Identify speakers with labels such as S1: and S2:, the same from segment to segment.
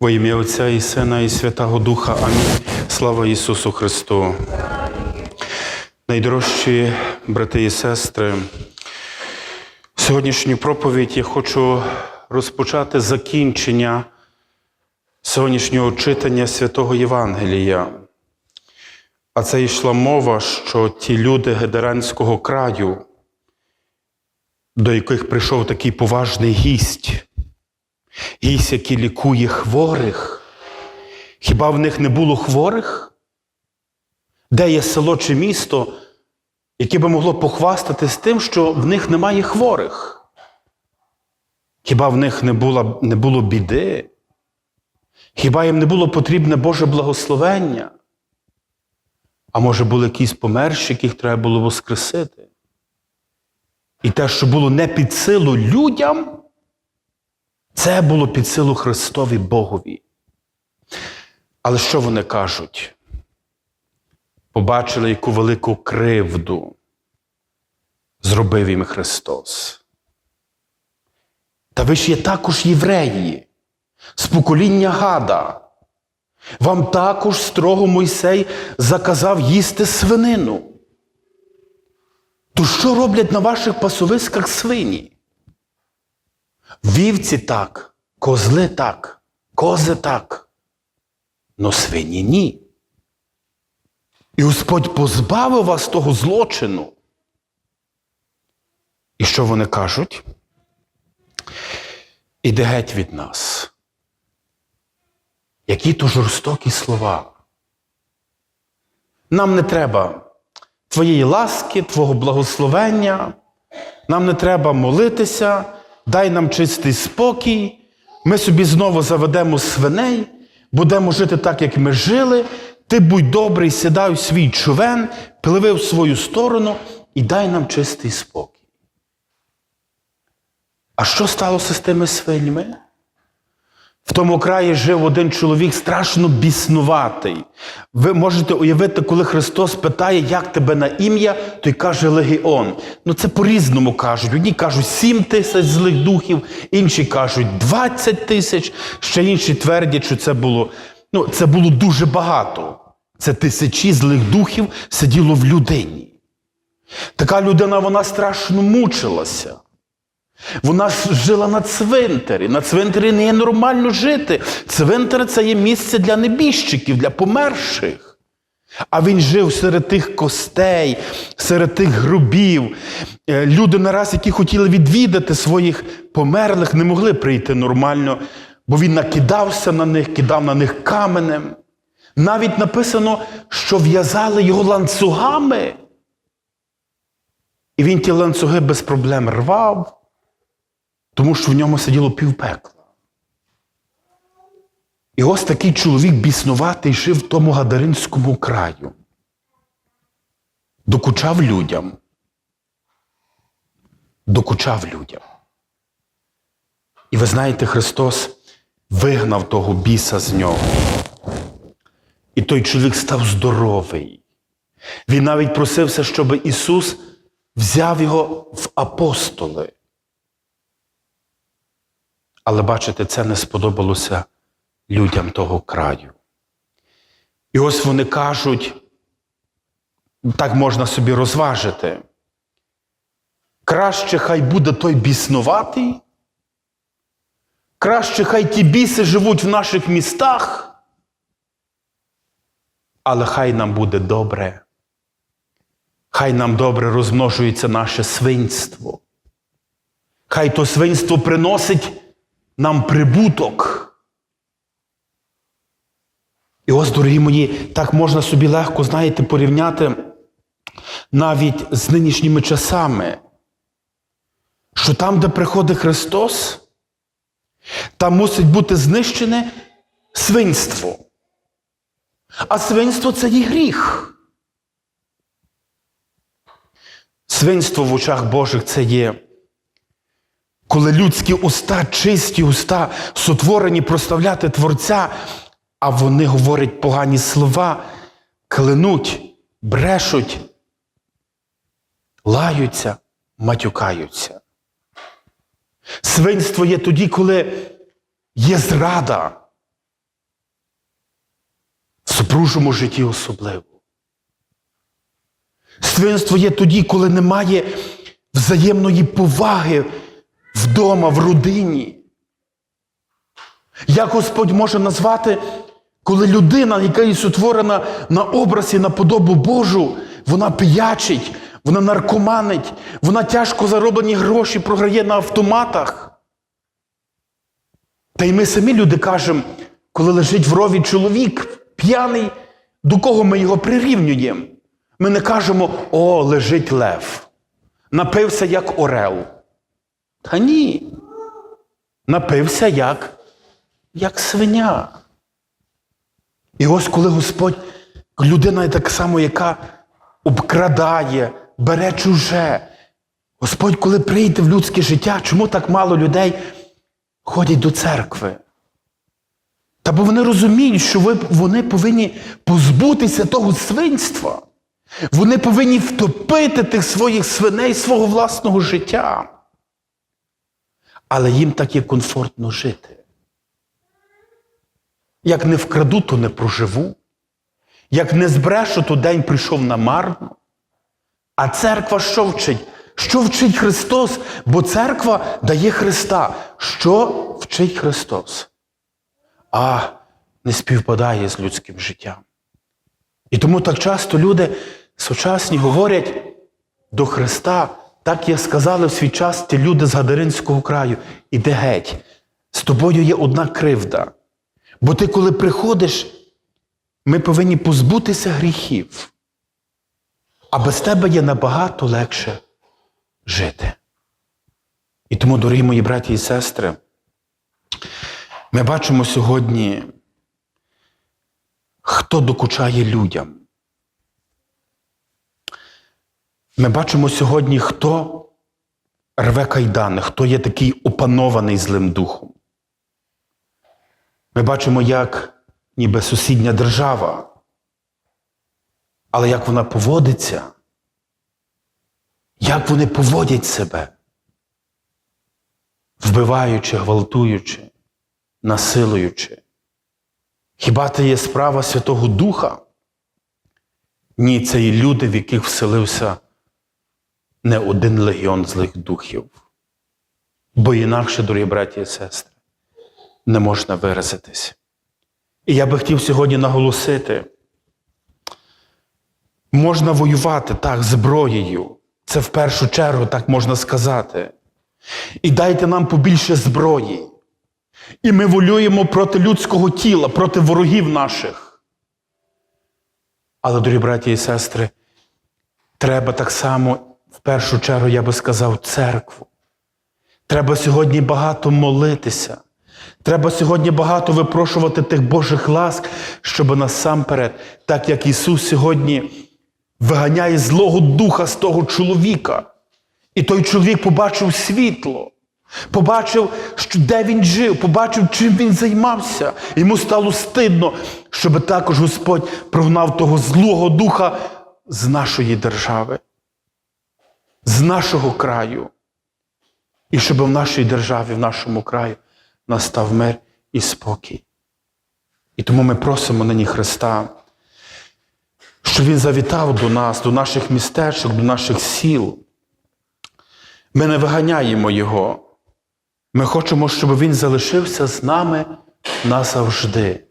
S1: Во ім'я Отця і Сина, і Святого Духа. Амінь. Слава Ісусу Христу. Найдорожчі брати і сестри, сьогоднішню проповідь я хочу розпочати закінчення сьогоднішнього читання святого Євангелія. А це йшла мова, що ті люди Гедеранського краю, до яких прийшов такий поважний гість, гість, який лікує хворих, хіба в них не було хворих? Де є село чи місто, яке би могло похвастатись тим, що в них немає хворих? Хіба в них не було, не було біди? Хіба їм не було потрібне Боже благословення? А може, були якісь померші, яких треба було воскресити? І те, що було не під силу людям, це було під силу Христові Богові. Але що вони кажуть? Побачили, яку велику кривду зробив їм Христос. Та ви ж є також євреї, з покоління Гада. Вам також строго Мойсей заказав їсти свинину. То що роблять на ваших пасовиськах свині? Вівці так, козли так, кози так, но свині ні. І Господь позбавив вас того злочину. І що вони кажуть? Іди геть від нас. Які то жорстокі слова. Нам не треба твоєї ласки, Твого благословення, нам не треба молитися, дай нам чистий спокій, ми собі знову заведемо свиней, будемо жити так, як ми жили. Ти будь добрий, сідай у свій човен, пливи в свою сторону і дай нам чистий спокій. А що сталося з тими свиньми? В тому краї жив один чоловік страшно біснуватий. Ви можете уявити, коли Христос питає, як тебе на ім'я, той каже Легіон. Ну це по-різному кажуть. Одні кажуть 7 тисяч злих духів, інші кажуть 20 тисяч, ще інші твердять, що це було, ну, це було дуже багато. Це тисячі злих духів сиділо в людині. Така людина вона страшно мучилася. Вона жила на цвинтарі. На цвинтарі не є нормально жити. Цвинтар це є місце для небіжчиків, для померших. А він жив серед тих костей, серед тих грубів. Е, Люди нараз, які хотіли відвідати своїх померлих, не могли прийти нормально, бо він накидався на них, кидав на них каменем. Навіть написано, що в'язали його ланцюгами. І він ті ланцюги без проблем рвав тому що в ньому сиділо півпекла. І ось такий чоловік біснуватий жив в тому Гадаринському краю, докучав людям. Докучав людям. І ви знаєте, Христос вигнав того біса з нього. І той чоловік став здоровий. Він навіть просився, щоб Ісус взяв його в апостоли. Але бачите, це не сподобалося людям того краю. І ось вони кажуть, так можна собі розважити. Краще хай буде той біснуватий, краще хай ті біси живуть в наших містах, але хай нам буде добре. Хай нам добре розмножується наше свинство. Хай то свинство приносить нам прибуток. І ось, дорогі мої, так можна собі легко, знаєте, порівняти навіть з нинішніми часами, що там, де приходить Христос, там мусить бути знищене свинство. А свинство це є гріх. Свинство в очах Божих це є коли людські уста, чисті уста, сотворені проставляти Творця, а вони говорять погані слова, клянуть, брешуть, лаються, матюкаються. Свинство є тоді, коли є зрада, В супружому житті особливо. Свинство є тоді, коли немає взаємної поваги вдома, в родині. Як Господь може назвати, коли людина, яка є сотворена на образ і на подобу Божу, вона пиячить, вона наркоманить, вона тяжко зароблені гроші програє на автоматах. Та й ми самі люди кажемо, коли лежить в рові чоловік п'яний, до кого ми його прирівнюємо? Ми не кажемо, о, лежить лев, напився як орел. Та ні. Напився як, як свиня. І ось коли Господь, людина так само, яка обкрадає, бере чуже. Господь, коли прийде в людське життя, чому так мало людей ходять до церкви? Та бо вони розуміють, що ви, вони повинні позбутися того свинства. Вони повинні втопити тих своїх свиней свого власного життя. Але їм так є комфортно жити. Як не вкраду, то не проживу. Як не збрешу, то день прийшов намарно. А церква що вчить? Що вчить Христос? Бо церква дає Христа. Що вчить Христос? А не співпадає з людським життям. І тому так часто люди сучасні говорять до Христа, так як сказали в свій час ті люди з Гадаринського краю, іди геть, з тобою є одна кривда. Бо ти, коли приходиш, ми повинні позбутися гріхів. А без тебе є набагато легше жити. І тому, дорогі мої браті і сестри, ми бачимо сьогодні, хто докучає людям. Ми бачимо сьогодні, хто рве кайдани, хто є такий опанований злим духом. Ми бачимо, як ніби сусідня держава, але як вона поводиться, як вони поводять себе, вбиваючи, гвалтуючи, насилуючи. Хіба це є справа Святого Духа? Ні, це і люди, в яких вселився не один легіон злих духів. Бо інакше, дорогі браті і сестри, не можна виразитись. І я би хотів сьогодні наголосити: можна воювати так зброєю. Це в першу чергу так можна сказати. І дайте нам побільше зброї. І ми волюємо проти людського тіла, проти ворогів наших. Але, дорогі браті і сестри, треба так само, в першу чергу, я би сказав, церкву. Треба сьогодні багато молитися. Треба сьогодні багато випрошувати тих Божих ласк, щоб насамперед, так як Ісус сьогодні виганяє злого духа з того чоловіка. І той чоловік побачив світло, побачив, де він жив, побачив, чим він займався. Йому стало стидно, щоб також Господь прогнав того злого духа з нашої держави, з нашого краю. І щоб в нашій державі, в нашому краю настав мир і спокій. І тому ми просимо нині Христа, щоб Він завітав до нас, до наших містечок, до наших сіл. Ми не виганяємо Його. Ми хочемо, щоб Він залишився з нами назавжди,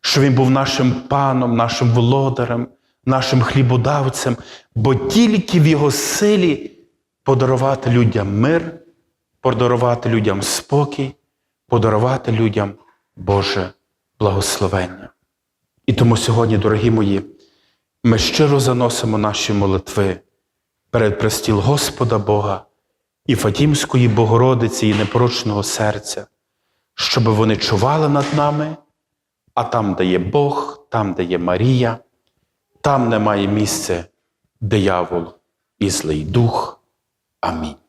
S1: щоб Він був нашим паном, нашим володарем, нашим хлібодавцем, бо тільки в Його силі подарувати людям мир, подарувати людям спокій, подарувати людям Боже благословення. І тому сьогодні, дорогі мої, ми щиро заносимо наші молитви перед престіл Господа Бога і Фатімської Богородиці і непорочного серця, щоб вони чували над нами, а там, де є Бог, там, де є Марія, там немає місця диявол і злий дух. Амінь.